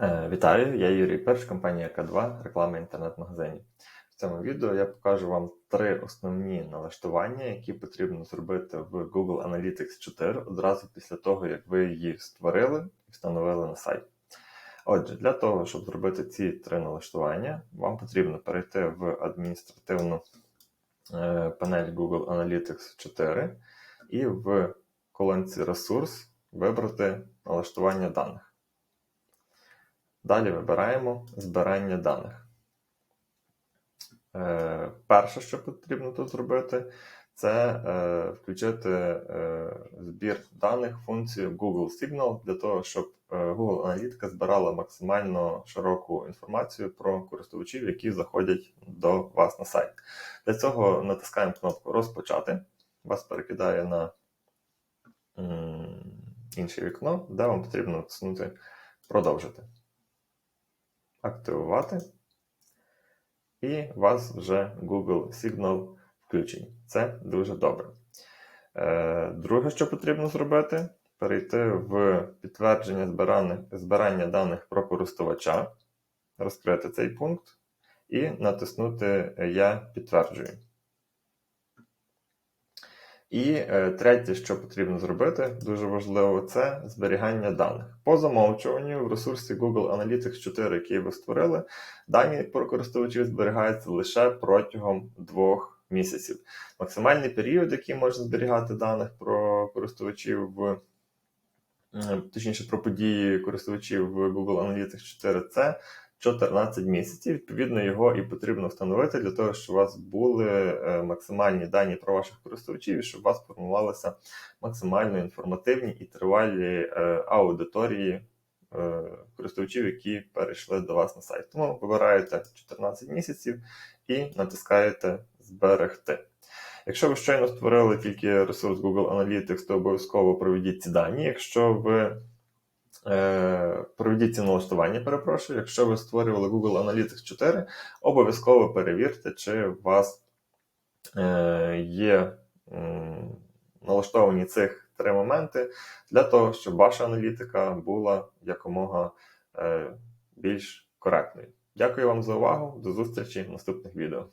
Е, Вітаю, я Юрій Перш, компанія К2, реклама інтернет-магазинів. В цьому відео я покажу вам три основні налаштування, які потрібно зробити в Google Analytics 4 одразу після того, як ви її створили і встановили на сайт. Отже, для того, щоб зробити ці три налаштування, вам потрібно перейти в адміністративну е, панель Google Analytics 4 і в колонці Ресурс вибрати налаштування даних. Далі вибираємо збирання даних. Е, перше, що потрібно тут зробити, це е, включити е, збір даних функцію Google Signal для того, щоб Google Аналітика збирала максимально широку інформацію про користувачів, які заходять до вас на сайт. Для цього натискаємо кнопку Розпочати. Вас перекидає на інше вікно, де вам потрібно натиснути Продовжити активувати, і у вас вже Google Signal включений. Це дуже добре. Е, Друге, що потрібно зробити, перейти в підтвердження збирання, збирання даних про користувача, розкрити цей пункт і натиснути Я підтверджую. І е, третє, що потрібно зробити, дуже важливо, це зберігання даних. По замовчуванню в ресурсі Google Analytics 4, який ви створили, дані про користувачів зберігаються лише протягом двох місяців. Максимальний період, який можна зберігати даних про користувачів в точніше про події користувачів в Google Analytics 4, це 14 місяців. Відповідно, його і потрібно встановити для того, щоб у вас були е, максимальні дані про ваших користувачів, і щоб у вас формувалися максимально інформативні і тривалі е, аудиторії е, користувачів, які перейшли до вас на сайт. Тому вибираєте 14 місяців і натискаєте Зберегти. Якщо ви щойно створили тільки ресурс Google Analytics, то обов'язково проведіть ці дані. Якщо ви Проведіть ці налаштування, перепрошую. Якщо ви створювали Google Analytics 4, обов'язково перевірте, чи у вас е, є налаштовані цих три моменти для того, щоб ваша аналітика була якомога е, більш коректною. Дякую вам за увагу. До зустрічі в наступних відео.